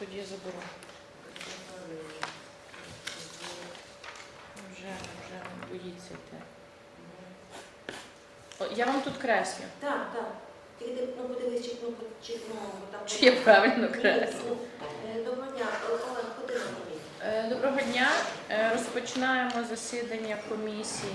тоді заберу. Вже, вже боїться йти. О, я вам тут креслю. Так, так. Тільки ну, подивись, чи, ну, чи, ну, там... Чи я правильно креслю? ну, е, Доброго дня, Олег, мені. Е, Доброго дня. Е, Розпочинаємо засідання комісії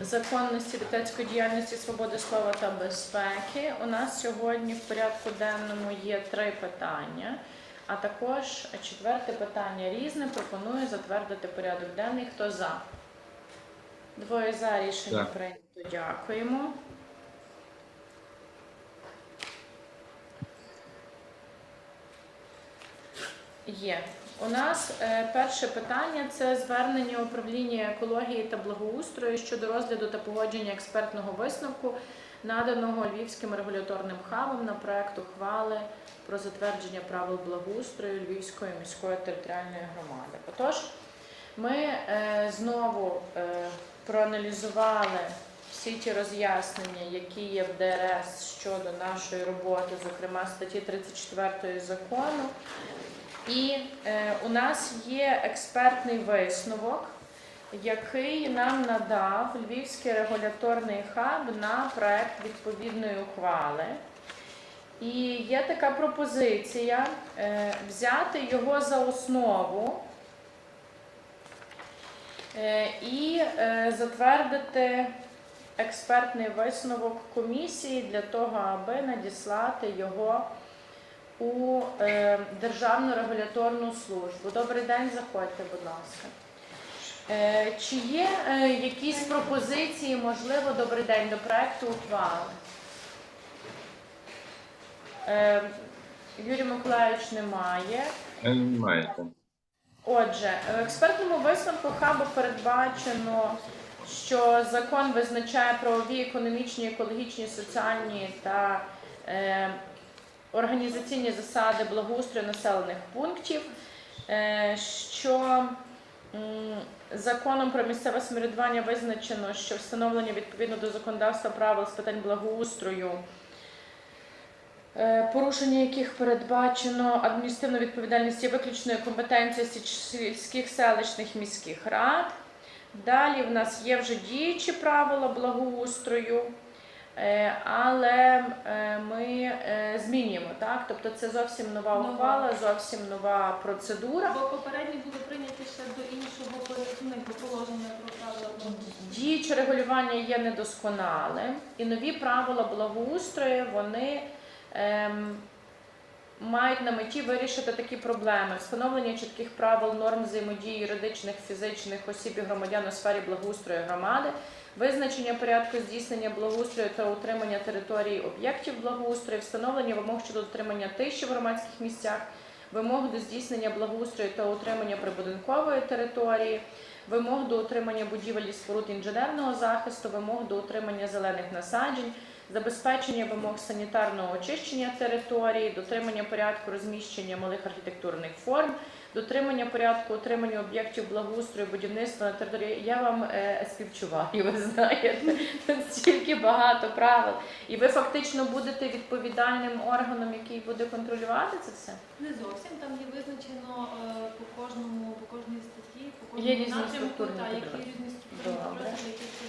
законності депутатської діяльності, свободи слова та безпеки. У нас сьогодні в порядку денному є три питання, а також четверте питання різне. Пропоную затвердити порядок денний. Хто за? Двоє за рішення так. прийнято. Дякуємо. Є. У нас е, перше питання це звернення управління екології та благоустрою щодо розгляду та погодження експертного висновку, наданого Львівським регуляторним хабом на проект ухвали про затвердження правил благоустрою Львівської міської територіальної громади. Отож, ми е, знову е, проаналізували всі ті роз'яснення, які є в ДРС щодо нашої роботи, зокрема статті 34 закону. І е, у нас є експертний висновок, який нам надав Львівський регуляторний хаб на проект відповідної ухвали. І є така пропозиція е, взяти його за основу е, і е, затвердити експертний висновок комісії для того, аби надіслати його у е, Державну регуляторну службу. Добрий день, заходьте, будь ласка. Е, чи є е, якісь пропозиції, можливо, добрий день до проекту ухвали? Е, Юрій Миколаївич немає. Е, Маєте. Отже, в експертному висновку хабу передбачено, що закон визначає правові, економічні, екологічні, соціальні та е, організаційні засади благоустрою населених пунктів, е, що законом про місцеве самоврядування визначено, що встановлення відповідно до законодавства правил з питань благоустрою е, порушення яких передбачено адміністративну відповідальність є виключною компетенцією сільських селищних міських рад. Далі в нас є вже діючі правила благоустрою, але е, ми е, змінюємо, так? Тобто це зовсім нова ухвала, зовсім нова процедура. Бо попередні були прийняті ще до іншого положення про правила. Діюче регулювання є недосконалим, і нові правила благоустрою вони ем, мають на меті вирішити такі проблеми: встановлення чітких правил норм взаємодії юридичних, фізичних осіб і громадян у сфері благоустрою громади, визначення порядку здійснення благоустрою та утримання території об'єктів благоустрою, встановлення вимог щодо дотримання тиші в громадських місцях, вимог до здійснення благоустрою та утримання прибудинкової території, вимог до утримання будівель і споруд інженерного захисту, вимог до утримання зелених насаджень, забезпечення вимог санітарного очищення території, дотримання порядку розміщення малих архітектурних форм, дотримання порядку утримання об'єктів благоустрою, будівництва на території. Я вам е, співчуваю, ви знаєте, тут стільки багато правил. І ви фактично будете відповідальним органом, який буде контролювати це все. Не зовсім там є визначено е, по кожному, по кожній статті, по Є кожному різні напрямку, структурні та, які підрозділи. різні структурні Добре. підрозділи, які це.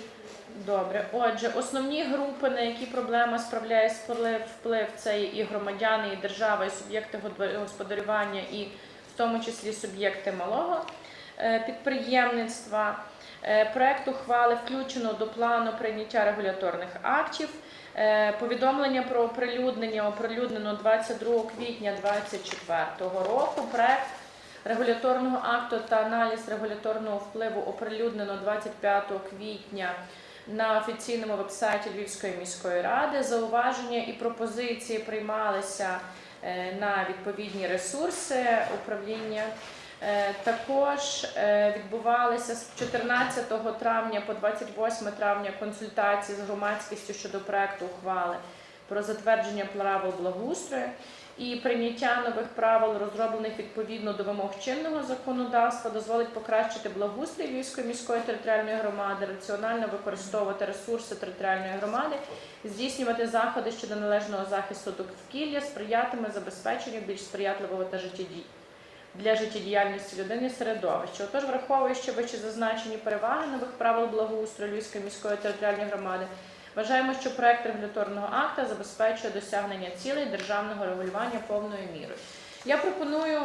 Добре, отже, основні групи, на які проблема справляє вплив, вплив це і громадяни, і держава, і суб'єкти годва- господарювання, і в тому числі суб'єкти малого е, підприємництва. Е, Проект ухвали включено до плану прийняття регуляторних актів. Е, Повідомлення про оприлюднення оприлюднено 22 квітня 2024 року. Проект регуляторного акту та аналіз регуляторного впливу оприлюднено 25 квітня на офіційному вебсайті Львівської міської ради. Зауваження і пропозиції приймалися на відповідні ресурси управління. Е, Також е, відбувалися з 14 травня по 28 травня консультації з громадськістю щодо проекту ухвали про затвердження правил благоустрою. І прийняття нових правил, розроблених відповідно до вимог чинного законодавства, дозволить покращити благоустрій Львівської міської територіальної громади, раціонально використовувати ресурси територіальної громади, здійснювати заходи щодо належного захисту довкілля, сприятиме забезпеченню більш сприятливого та життєдій для життєдіяльності людини середовища. Отож, враховуючи вище зазначені переваги нових правил благоустрою Львівської міської територіальної громади, вважаємо, що проект регуляторного акта забезпечує досягнення цілей державного регулювання повною мірою. Я пропоную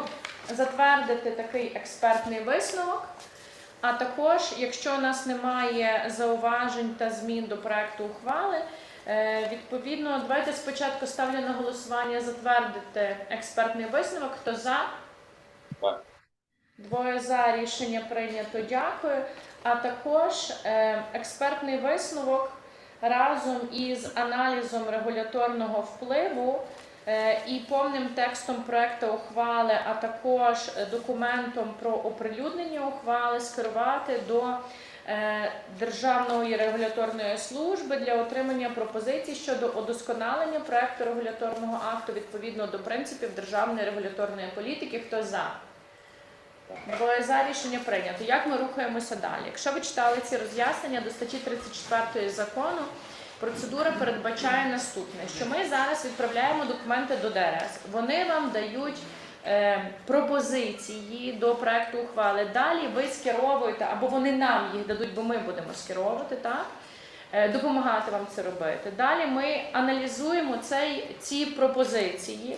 затвердити такий експертний висновок. А також, якщо у нас немає зауважень та змін до проекту ухвали, е, відповідно, давайте спочатку ставлю на голосування затвердити експертний висновок. Хто за? Двоє за рішення прийнято. Дякую. А також е, експертний висновок разом із аналізом регуляторного впливу е, і повним текстом проекту ухвали, а також документом про оприлюднення ухвали скерувати до е, Державної регуляторної служби для отримання пропозицій щодо удосконалення проекту регуляторного акту відповідно до принципів державної регуляторної політики. Хто за? Двоє за рішення прийнято. Як ми рухаємося далі? Якщо ви читали ці роз'яснення до статті 34 закону, процедура передбачає наступне: що ми зараз відправляємо документи до ДРС. Вони вам дають е, пропозиції до проекту ухвали. Далі ви скеровуєте, або вони нам їх дадуть, бо ми будемо скеровувати, так? Е, Допомагати вам це робити. Далі ми аналізуємо цей, ці пропозиції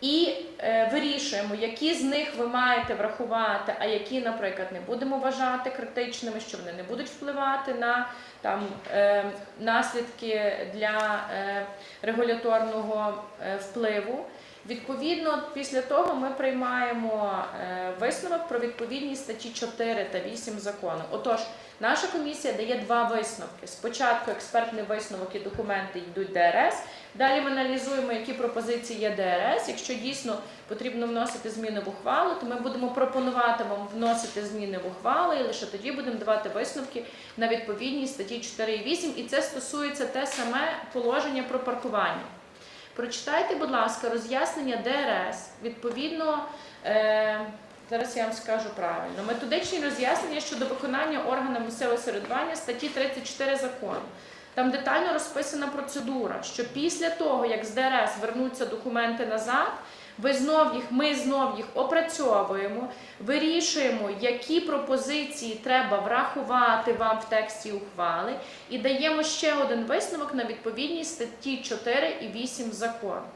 і е, вирішуємо, які з них ви маєте врахувати, а які, наприклад, не будемо вважати критичними, що вони не будуть впливати на там, е, наслідки для е, регуляторного е, впливу. Відповідно, після того ми приймаємо е, висновок про відповідність статті 4 та 8 закону. Отож, наша комісія дає два висновки. Спочатку експертний висновок і документи йдуть ДРС. Далі ми аналізуємо, які пропозиції є ДРС. Якщо дійсно потрібно вносити зміни в ухвалу, то ми будемо пропонувати вам вносити зміни в ухвалу, і лише тоді будемо давати висновки на відповідність статті 4 і 8. І це стосується те саме положення про паркування. Прочитайте, будь ласка, роз'яснення ДРС відповідно. Е, Зараз я вам скажу правильно. Методичні роз'яснення щодо виконання органами місцевого середування статті 34 закону. Там детально розписана процедура, що після того, як з ДРС вернуться документи назад, ви знов їх, ми знов їх опрацьовуємо, вирішуємо, які пропозиції треба врахувати вам в тексті ухвали, і даємо ще один висновок на відповідність статті 4 і 8 закону.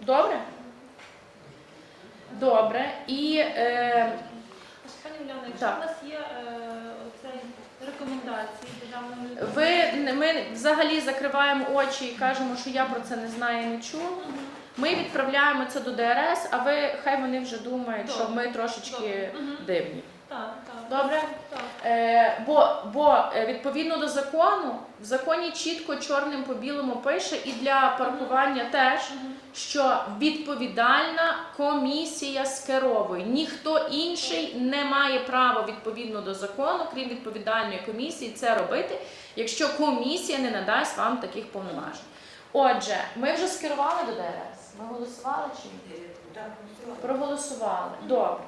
Добре? Добре. І е, Пані Уляна, якщо Так. в нас є е, оцей рекомендації ви ми взагалі закриваємо очі і кажемо, що я про це не знаю і не чула. Ми відправляємо це до ДРС, а ви хай вони вже думають, що ми трошечки дивні. Так, так. Добре? Так. Е, бо, бо е, відповідно до закону, в законі чітко чорним по білому пише і для паркування теж, що відповідальна комісія скеровує. Ніхто інший не має права відповідно до закону, крім відповідальної комісії, це робити, якщо комісія не надасть вам таких повноважень. Отже, ми вже скерували до ДРС. Ми голосували чи ні? Проголосували. Добре.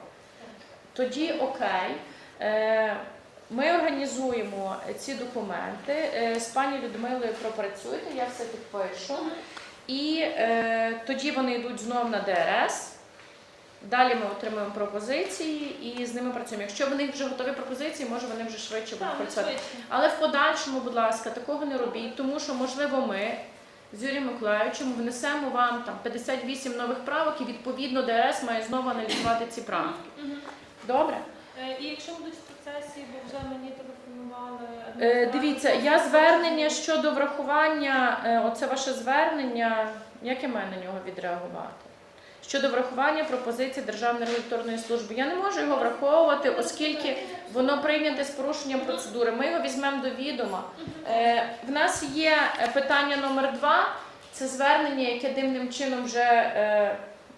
Тоді окей. Е, Ми організуємо ці документи. Е, З пані Людмилою пропрацюйте, я все підпишу. І е, тоді вони йдуть знов на ДРС. Далі ми отримуємо пропозиції і з ними працюємо. Якщо в них вже готові пропозиції, може вони вже швидше будуть працювати. Але в подальшому, будь ласка, такого не робіть, тому що, можливо, ми з Юрієм Миколаївичем внесемо вам там 58 нових правок, і відповідно ДРС має знову аналізувати ці правки. Добре? Е, І якщо будуть в процесі, бо вже мені телефонували Е, дивіться, я звернення щодо врахування, е, оце ваше звернення, як я маю на нього відреагувати? Щодо врахування пропозицій Державної регуляторної служби. Я не можу його враховувати, оскільки воно прийняте з порушенням процедури. Ми його візьмемо до відома. В нас є питання номер два. Це звернення, яке дивним чином вже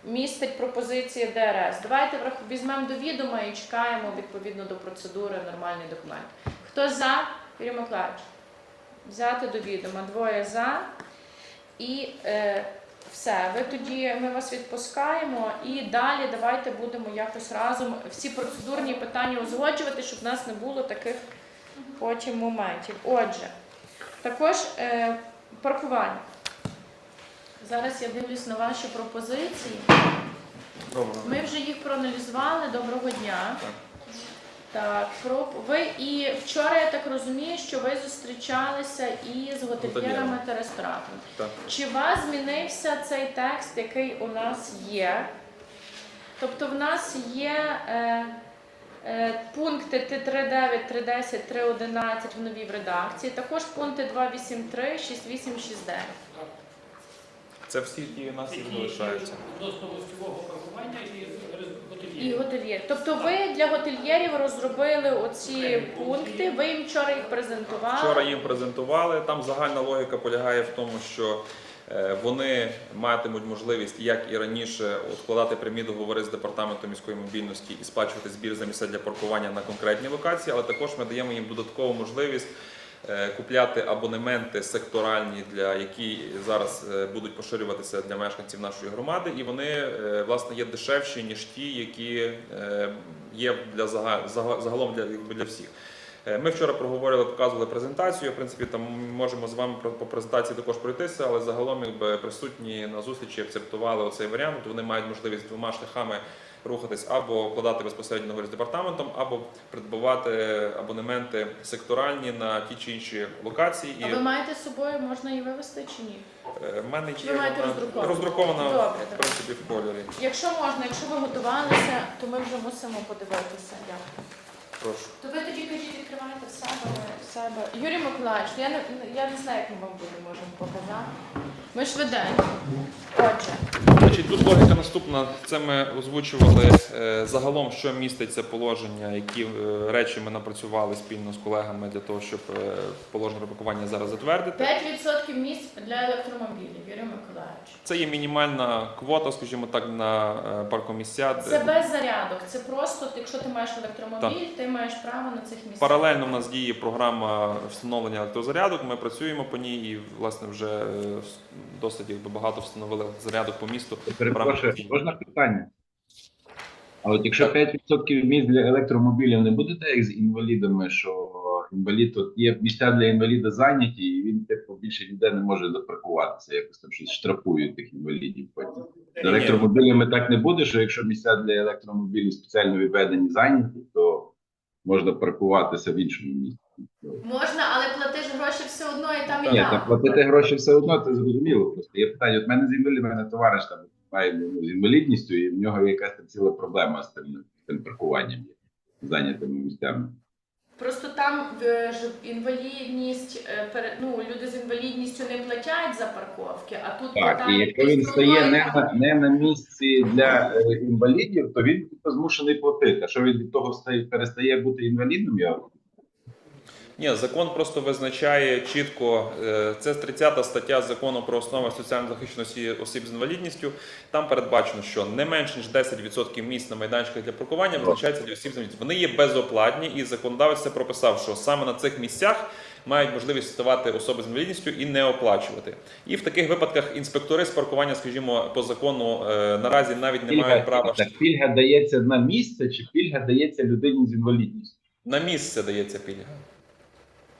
містить пропозиції ДРС. Давайте візьмемо до відома і чекаємо відповідно до процедури нормальний документ. Хто за? Юрій Миколаївич. Взяти до відома. Двоє за. І е, Все, ви тоді ми вас відпускаємо і далі давайте будемо якось разом всі процедурні питання узгоджувати, щоб в нас не було таких потім моментів. Отже, також е, паркування. Зараз я дивлюсь на ваші пропозиції. Добре. Ми вже їх проаналізували. Доброго дня. Так, про ви і вчора я так розумію, що ви зустрічалися із готельєрами Готельєрами. та рестораторами. Так. Чи у вас змінився цей текст, який у нас є? Тобто в нас є е, е, пункти Т39, 310, 311 в новій редакції, також пункти 283, 6869. Це всі, у нас і залишаються. Відносно гостьового паркування і І готельєр. Тобто ви для готельєрів розробили оці пункти, ви їм вчора їх презентували. Вчора їм презентували. Там загальна логіка полягає в тому, що е, вони матимуть можливість, як і раніше, укладати прямі договори з департаментом міської мобільності і сплачувати збір за місця для паркування на конкретній локації, але також ми даємо їм додаткову можливість. Е, Купляти абонементи секторальні, для які зараз е, будуть поширюватися для мешканців нашої громади, і вони е, власне є дешевші ніж ті, які є для зага- зага- загалом для, для всіх. Ми вчора проговорили, показували презентацію. В принципі, там можемо з вами по презентації також пройтися, але загалом якби присутні на зустрічі акцептували оцей варіант. Вони мають можливість двома шляхами рухатись або вкладати безпосередньо договір з департаментом, або придбувати абонементи секторальні на ті чи інші локації. А ви маєте з собою, можна її вивезти чи ні? е, в мене Чи є ви маєте вона роздрукована Добре, в принципі в кольорі. Якщо можна, якщо ви готувалися, то ми вже мусимо подивитися. Дякую. Прошу. То ви тоді кажіть, відкривайте в себе, в себе. Юрій Миколаївич, я не, я не знаю, як ми вам буде можемо показати. Ми швиденько. Отже, Значить, тут логіка наступна. Це ми озвучували е, загалом, що містить це положення, які е, речі ми напрацювали спільно з колегами для того, щоб е, положення про паркування зараз затвердити. 5% місць для електромобілів, Юрій Миколаївич. Це є мінімальна квота, скажімо так, на паркомісця. Це без зарядок. Це просто, якщо ти маєш електромобіль, ти маєш право на цих місцях. Паралельно в нас діє програма встановлення електрозарядок. Ми працюємо по ній і власне вже досить якби багато встановили зарядок по місту. Перепрошую, можна питання? А от якщо 5% місць для електромобілів не буде так, як з інвалідами, що інвалід тут є місця для інваліда зайняті, і він типу більше ніде не може запаркуватися, якось там щось штрафують тих інвалідів. Потім з електромобілями так не буде, що якщо місця для електромобілів спеціально відведені зайняті, то можна паркуватися в іншому місці. Можна, але платиш гроші все одно і там і Ні, там. та платити гроші все одно, це зрозуміло. Просто є питання. От мене з інвалідом, мене товариш там має з інвалідністю, і в нього якась там ціла проблема з тим, з тим паркуванням зайнятими місцями. Просто там е, ж інвалідність, е, ну, люди з інвалідністю не платять за парковки, а тут Так, питання і якщо він стає не на не на місці для е, інвалідів, то він типу, змушений платити. А що він від того стає перестає бути інвалідним? Я Ні, закон просто визначає чітко. е, Це 30 стаття закону про основи соціальної захищеності осіб з інвалідністю. Там передбачено, що не менше ніж 10% місць на майданчиках для паркування визначається для осіб з інвалідністю. Вони є безоплатні, і законодавець це прописав, що саме на цих місцях мають можливість ставати особи з інвалідністю і не оплачувати. І в таких випадках інспектори з паркування, скажімо, по закону е, наразі навіть не мають права так, пільга дається на місце, чи пільга дається людині з інвалідністю? На місце дається пільга.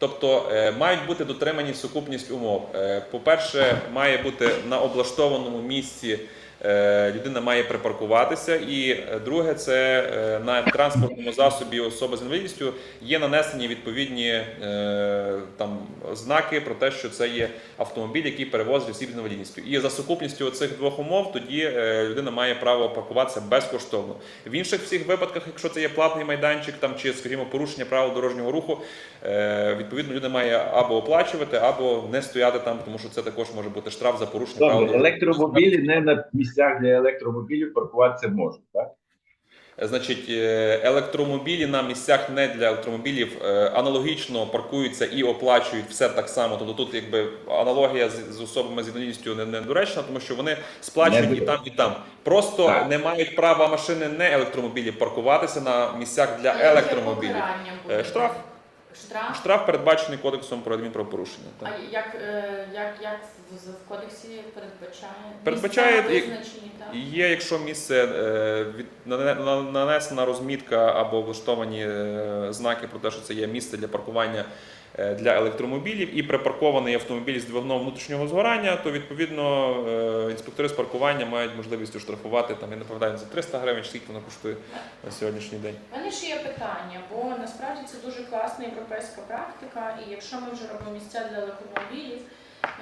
Тобто е, мають бути дотримані сукупність умов. Е, По-перше, має бути на облаштованому місці людина має припаркуватися. І е, друге, це е, на транспортному засобі особи з інвалідністю є нанесені відповідні е, там знаки про те, що це є автомобіль, який перевозить осіб з інвалідністю. І за сукупністю цих двох умов тоді е, людина має право паркуватися безкоштовно. В інших всіх випадках, якщо це є платний майданчик, там чи, скажімо, порушення правил дорожнього руху, е, відповідно людина має або оплачувати, або не стояти там, тому що це також може бути штраф за порушення правил електромобілі не на місцях для електромобілів паркуватися можуть, так? Значить, е, електромобілі на місцях не для електромобілів е, аналогічно паркуються і оплачують все так само. Тобто тут якби аналогія з, з особами з інвалідністю не, недоречна, тому що вони сплачують і там, і там. Просто Так. не мають права машини не електромобілів паркуватися на місцях для електромобілів. Е, Штраф. Штраф. Штраф передбачений кодексом про адмінправопорушення. А як, е, як, як в, кодексі передбачає? Передбачає, Місця як- визначені, так? Є, якщо місце е, від, нане- на- нанесена розмітка або влаштовані е, знаки про те, що це є місце для паркування для електромобілів, і припаркований автомобіль з двигуном внутрішнього згорання, то відповідно е, інспектори з паркування мають можливість оштрафувати там, я не пам'ятаю, за 300 гривень, скільки воно коштує на сьогоднішній день. У мене ще є питання, бо насправді це дуже класна європейська практика, і якщо ми вже робимо місця для електромобілів,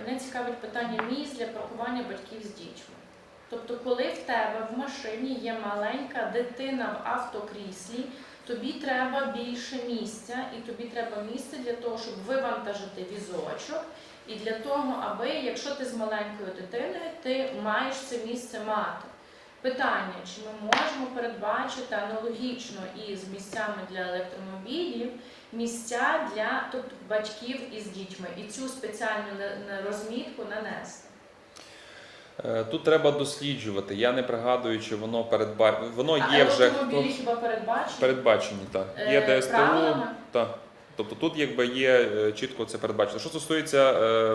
мене цікавить питання місць для паркування батьків з дітьми. Тобто, коли в тебе в машині є маленька дитина в автокріслі, тобі треба більше місця, і тобі треба місце для того, щоб вивантажити візочок, і для того, аби, якщо ти з маленькою дитиною, ти маєш це місце мати. Питання, чи ми можемо передбачити аналогічно із місцями для електромобілів, місця для тобто, батьків із дітьми і цю спеціальну не- розмітку нанести. Е, Тут треба досліджувати. Я не пригадую, чи воно передба... воно а є вже хіба передбачені? передбачені, так. Є Е, ДСТУ, так. Тобто тут якби є е, чітко це передбачено. Що стосується е,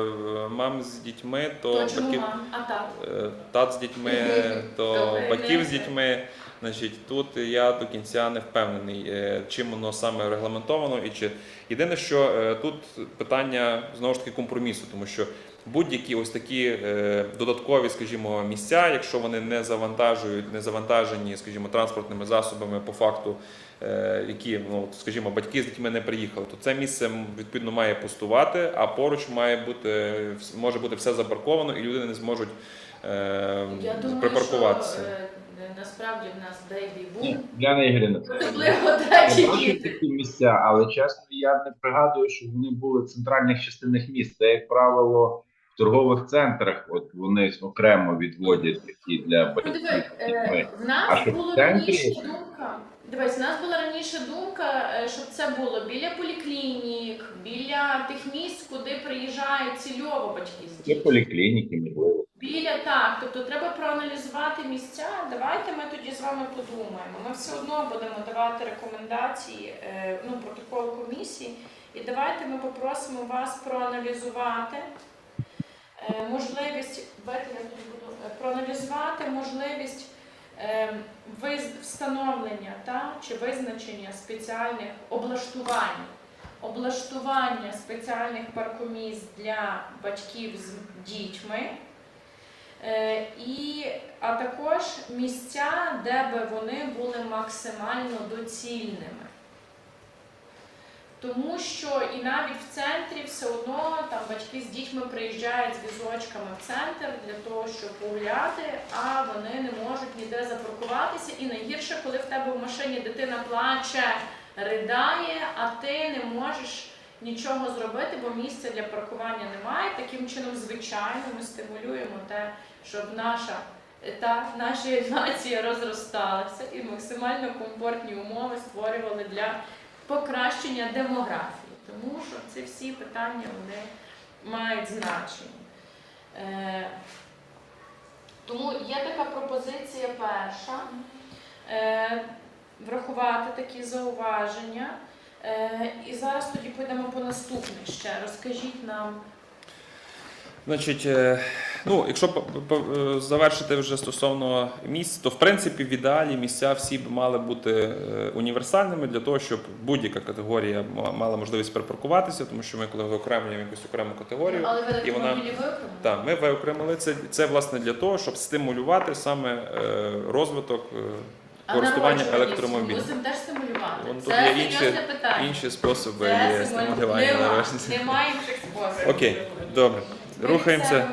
мам з дітьми, то, То чому батьків, мам? А так. е, тат з дітьми, то Добре, батьків з дітьми. Значить, тут я до кінця не впевнений, е, чим воно саме регламентовано і чи єдине, що е, тут питання знову ж таки компромісу, тому що будь-які ось такі е, додаткові, скажімо, місця, якщо вони не завантажують, не завантажені, скажімо, транспортними засобами по факту, е, які, ну скажімо, батьки з дітьми не приїхали, то це місце відповідно має пустувати, а поруч має бути може бути все забарковано, і люди не зможуть е, припаркуватися. е, насправді в нас бейбі Ні, бум, Діана Ігорівна, особливо я треті бачу діти. такі місця, але чесно, я не пригадую, що вони були в центральних частинах міста. Це, як правило, в торгових центрах, от вони окремо відводять такі для Ну, батьків. диви, е, в нас була раніше думка. Дивись, в нас була раніше думка, е, щоб це було біля поліклінік, біля тих місць, куди приїжджають цільово батьки дітьми. поліклініки, можливо. Біля так, тобто треба проаналізувати місця. Давайте ми тоді з вами подумаємо. Ми все одно будемо давати рекомендації, е, ну, протокол комісії, і давайте ми попросимо вас проаналізувати можливість, тоді буду е, проаналізувати можливість е, встановлення та, чи визначення спеціальних облаштувань. Облаштування спеціальних паркомісць для батьків з дітьми, Е, і, а також місця, де би вони були максимально доцільними. Тому що і навіть в центрі все одно там батьки з дітьми приїжджають з візочками в центр для того, щоб погуляти, а вони не можуть ніде запаркуватися. І найгірше, коли в тебе в машині дитина плаче, ридає, а ти не можеш нічого зробити, бо місця для паркування немає. Таким чином, звичайно, ми стимулюємо те, щоб наша та наша нація розросталася і максимально комфортні умови створювали для покращення демографії, тому що ці всі питання вони мають значення. Е, тому є така пропозиція перша е, врахувати такі зауваження. Е, і зараз тоді підемо по наступних ще. Розкажіть нам. Значить, ну, якщо е, завершити вже стосовно місць, то в принципі в ідеалі місця всі б мали бути е, універсальними для того, щоб будь-яка категорія мала можливість перепаркуватися, тому що ми коли виокремлюємо якусь окрему категорію. Але ви і вона-? Так, ми виокремили це. Це власне для того, щоб стимулювати саме е, розвиток користування електромобілем. Мусимо теж стимулювати. Вон Це є інші- Інші способи Це є стимулювання. Немає інших способів. Окей, добре. Ми Рухаємося.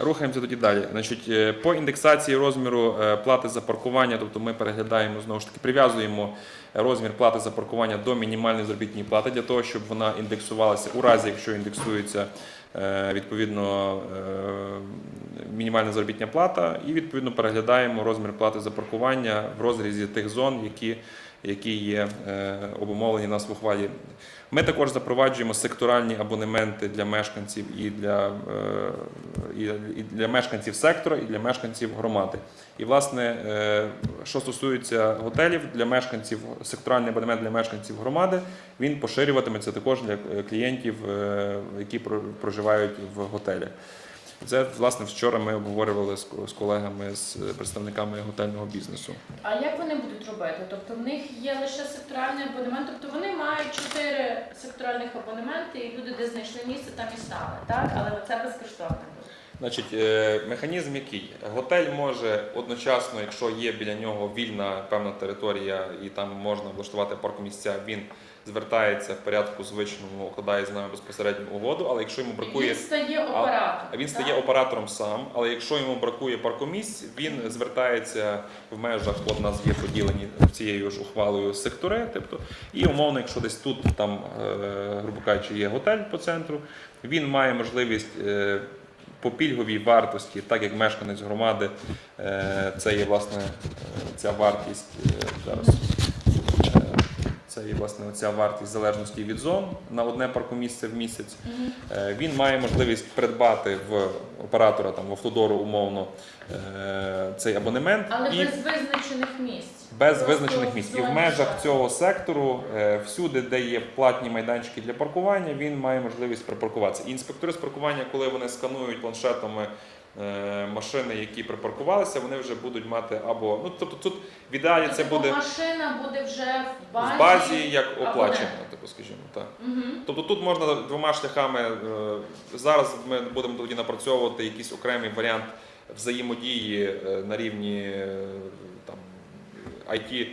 Рухаємося тоді далі. Значить, е, по індексації розміру е, плати за паркування, тобто ми переглядаємо знову ж таки, прив'язуємо розмір плати за паркування до мінімальної заробітної плати для того, щоб вона індексувалася у разі, якщо індексується е, відповідно е, мінімальна заробітня плата, і відповідно переглядаємо розмір плати за паркування в розрізі тих зон, які які є е, обумовлені нас в ухвалі. Ми також запроваджуємо секторальні абонементи для мешканців і для, е, і, для мешканців сектора, і для мешканців громади. І, власне, е, що стосується готелів для мешканців, секторальний абонемент для мешканців громади, він поширюватиметься також для клієнтів, які про- проживають в готелях. Це власне вчора ми обговорювали з колегами, з представниками готельного бізнесу. А як вони будуть робити? Тобто в них є лише секторальний абонемент, тобто вони мають чотири секторальних абонементи, і люди, де знайшли місце, там і стали, так? Але це безкоштовно. Значить, е, механізм який? Готель може одночасно, якщо є біля нього вільна певна територія і там можна влаштувати паркомісця, він звертається в порядку звичному, укладає з нами безпосередньо угоду, але якщо йому бракує. Він стає оператором. А він так? стає оператором сам, але якщо йому бракує паркомісць, він звертається в межах, от у нас є поділені цією ж ухвалою сектори. Тобто, і умовно, якщо десь тут, там, е, грубо кажучи, є готель по центру, він має можливість. е, По пільговій вартості, так як мешканець громади, е, це є власне ця вартість зараз. Це є власне ця вартість залежності від зон на одне паркомісце в місяць. Е, Він має можливість придбати в оператора там в Автодору умовно е, цей абонемент Але і без визначених місць. без Просто визначених місць. І в межах цього сектору, е, всюди, де є платні майданчики для паркування, він має можливість припаркуватися. І інспектори з паркування, коли вони сканують планшетами. Е, Машини, які припаркувалися, вони вже будуть мати або ну тобто тут в ідеалі це Тобто буде машина буде вже в базі. в базі як оплачено, типу, скажімо так. Угу. Тобто тут можна двома шляхами. е, Зараз ми будемо тоді напрацьовувати якийсь окремий варіант взаємодії е, на рівні там, IT,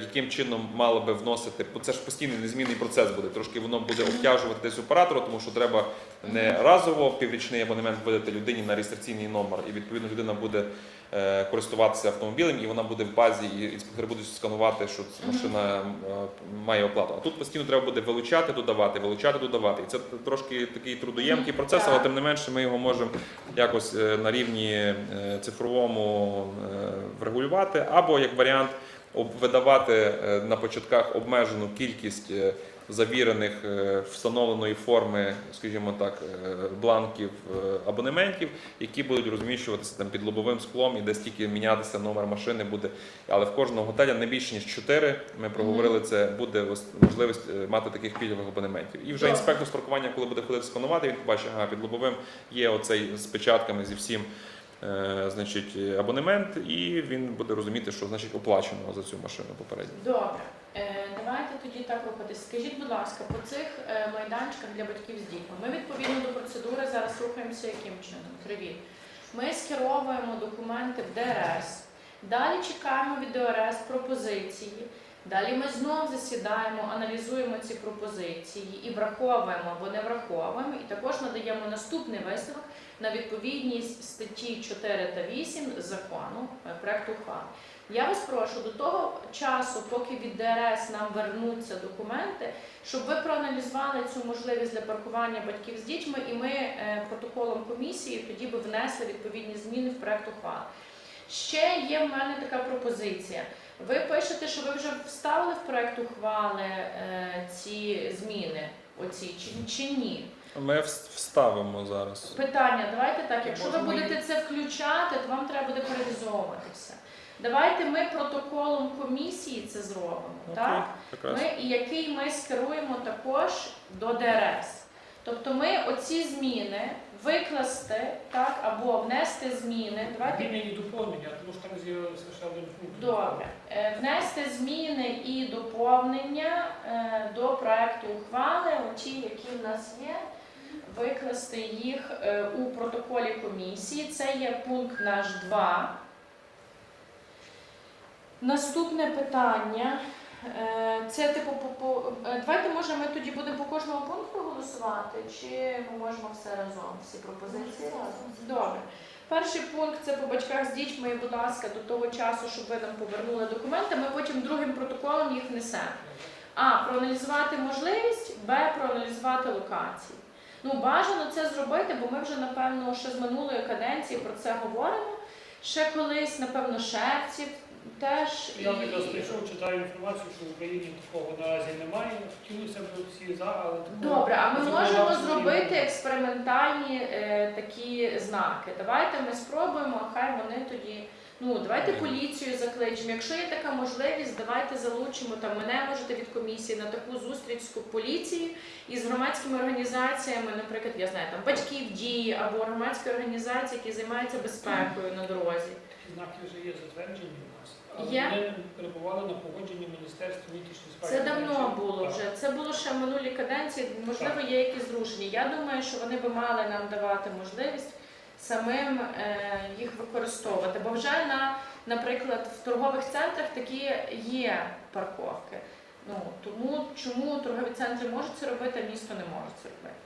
яким чином мало би вносити, бо це ж постійний незмінний процес буде. Трошки воно буде обтяжувати десь оператора, тому що треба не разово піврічний абонемент видати людині на реєстраційний номер, і відповідно людина буде е, користуватися автомобілем, і вона буде в базі, і інспектори будуть сканувати, що машина е, має оплату. А тут постійно треба буде вилучати, додавати, вилучати, додавати. І це трошки такий трудоємкий процес, але тим не менше ми його можемо якось е, на рівні е, цифровому е, врегулювати, або як варіант видавати е, на початках обмежену кількість е, завірених е, встановленої форми, скажімо так, бланків абонементів, які будуть розміщуватися там під лобовим склом і десь тільки мінятися номер машини буде. Але в кожного готеля не більше ніж 4, Ми проговорили це. Буде можливість мати таких пільгових абонементів. І вже інспектор з паркування, коли буде ходити сканувати, він побачить, ага, під лобовим є оцей з печатками зі всім. Е, Значить, абонемент, і він буде розуміти, що значить оплачено за цю машину попередньо. Добре. Е, давайте тоді так рухатись. Скажіть, будь ласка, по цих е, майданчиках для батьків з дітьми. Ми відповідно до процедури зараз рухаємося яким чином? Привіт. Ми скеровуємо документи в ДРС. Далі чекаємо від ДРС пропозиції. Далі ми знов засідаємо, аналізуємо ці пропозиції і враховуємо або не враховуємо, і також надаємо наступний висновок на відповідність статті 4 та 8 закону е, проекту ухвали. Я вас прошу до того часу, поки від ДРС нам вернуться документи, щоб ви проаналізували цю можливість для паркування батьків з дітьми, і ми е, протоколом комісії тоді би внесли відповідні зміни в проект ухвали. Ще є в мене така пропозиція. Ви пишете, що ви вже вставили в проект ухвали е, ці зміни, оці чи, чи ні? Ми вставимо зараз. Питання, давайте так. Якщо ви будете це включати, то вам треба буде перевізовуватися. Давайте ми протоколом комісії це зробимо, так? Якраз. Ми, і який ми скеруємо також до ДРС. Тобто ми оці зміни викласти так, або внести зміни. Давайте Зміни і доповнення, тому що там з'явилися ще один пункт. Добре. Е, Внести зміни і доповнення е, до проекту ухвали, оті, які в нас є, викласти їх е, у протоколі комісії. Це є пункт наш 2. Наступне питання. Е, Це типу по, по е, давайте може ми тоді будемо по кожному пункту голосувати, чи ми можемо все разом, всі пропозиції разом? Добре. Перший пункт це по батьках з дітьми, будь ласка, до того часу, щоб ви нам повернули документи, ми потім другим протоколом їх внесемо. А. Проаналізувати можливість, Б. Проаналізувати локації. Ну, бажано це зробити, бо ми вже, напевно, ще з минулої каденції про це говоримо. Ще колись, напевно, шевців теж. Я не якраз прийшов, читаю інформацію, що в Україні такого наразі немає. Хотілося б всі за, але тому Добре, а ми можемо зробити експериментальні е, такі знаки. Давайте ми спробуємо, хай вони тоді. Ну, давайте поліцію закличемо. Якщо є така можливість, давайте залучимо там мене можете від комісії на таку зустріч з поліцією і з громадськими організаціями, наприклад, я знаю, там батьків дії або громадські організації, які займаються безпекою на дорозі. Знаки вже є затверджені у нас. Але Є? вони перебували на погодженні Міністерства внутрішньої справи. Це давно було Так. вже. Це було ще в минулій каденції. Можливо, є якісь зрушення. Я думаю, що вони би мали нам давати можливість самим е, їх використовувати. Бо вже на, наприклад, в торгових центрах такі є парковки. Ну тому чому торгові центри можуть це робити, а місто не може це робити.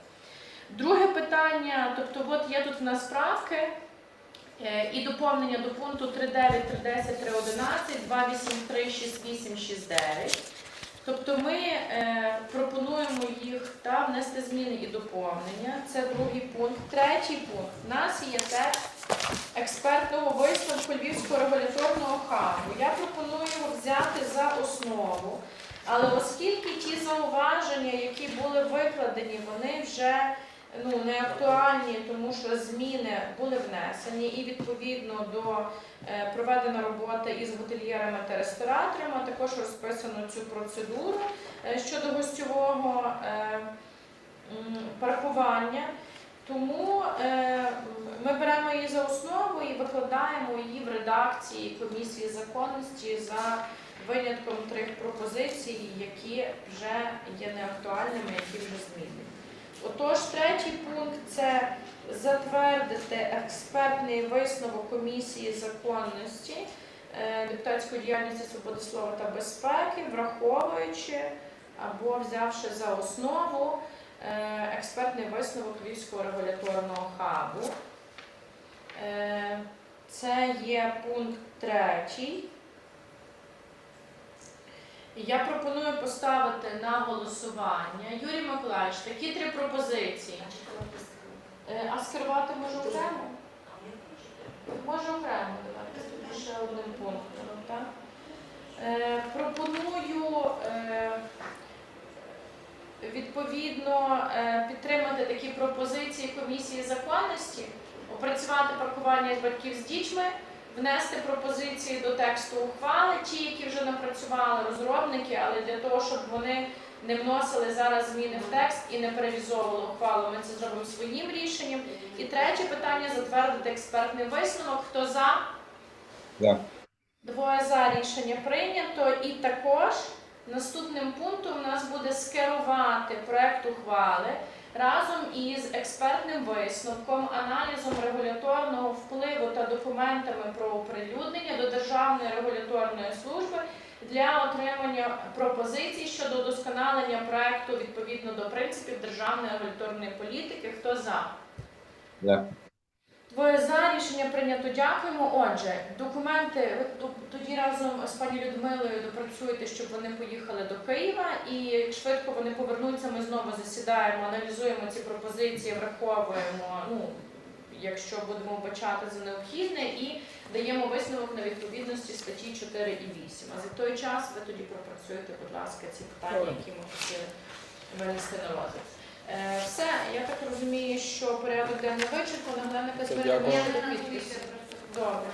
Друге питання, тобто, от є тут в нас справки. Е, І доповнення до пункту 3.9, 3.10, 3.11, 2.8.3, 6.8, 6.9. Тобто ми е, пропонуємо їх та внести зміни і доповнення. Це другий пункт. Третій пункт. У нас є текст експертного висновку Львівського регуляторного хабу. Я пропоную взяти за основу. Але оскільки ті зауваження, які були викладені, вони вже ну, не актуальні, тому що зміни були внесені, і відповідно до е, проведена робота із готельєрами та рестораторами, також розписано цю процедуру е, щодо гостьового е, паркування. Тому ми беремо її за основу і викладаємо її в редакції комісії законності за винятком трьох пропозицій, які вже є неактуальними, які вже змінені. Отож, третій пункт це затвердити експертний висновок комісії законності е, депутатської діяльності свободи слова та безпеки, враховуючи або взявши за основу е, експертний висновок Львівського регуляторного хабу. Е, Це є пункт третій. Я пропоную поставити на голосування. Юрій Миколаївич, такі три пропозиції. Е, А скерувати може окремо? Може окремо давайте ще одним пунктом. Так? Е, пропоную е, відповідно підтримати такі пропозиції комісії законності, опрацювати паркування батьків з дітьми, внести пропозиції до тексту ухвали, ті, які вже напрацювали розробники, але для того, щоб вони не вносили зараз зміни в текст і не перевізовували ухвалу, ми це зробимо своїм рішенням. І третє питання затвердити експертний висновок. Хто за? За. Двоє за рішення прийнято. І також наступним пунктом у нас буде скерувати проект ухвали разом із експертним висновком, аналізом регуляторного впливу та документами про оприлюднення до Державної регуляторної служби для отримання пропозицій щодо удосконалення проекту відповідно до принципів державної регуляторної політики. Хто за? За. За рішення прийнято. Дякуємо. Отже, документи ви тоді разом з пані Людмилою допрацюєте, щоб вони поїхали до Києва, і як швидко вони повернуться. Ми знову засідаємо, аналізуємо ці пропозиції, враховуємо. Ну якщо будемо вбачати за необхідне, і даємо висновок на відповідності статті 4 і 8. А за той час ви тоді пропрацюєте, будь ласка, ці питання, які ми хотіли винести на розгляд. Е, Все, я так розумію, що порядок денний вичерпано, Дякую. є до. Добре.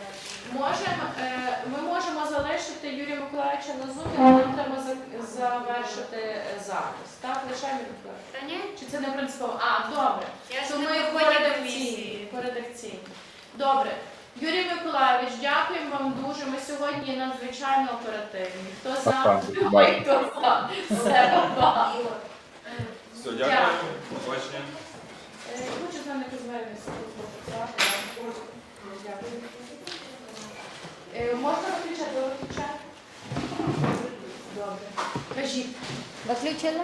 Можемо, е, ми можемо залишити Юрія Миколаївича на зумі, але нам треба за- завершити запис. Так, лишаємо Миколаївич? Та ні, Чи це не принципово? А, добре. я ж То не ми по редакційній. комісії. По редакційній. Добре. Юрій Миколаївич, дякуємо вам дуже. Ми сьогодні надзвичайно оперативні. Хто за? Ой, хто за? Все, па-па. Все, дякую. Побачення. Е, Хочу з вами попрацювати. Дякую. Е, Можна виключати? Ви? Добре. Кажіть. Виключили?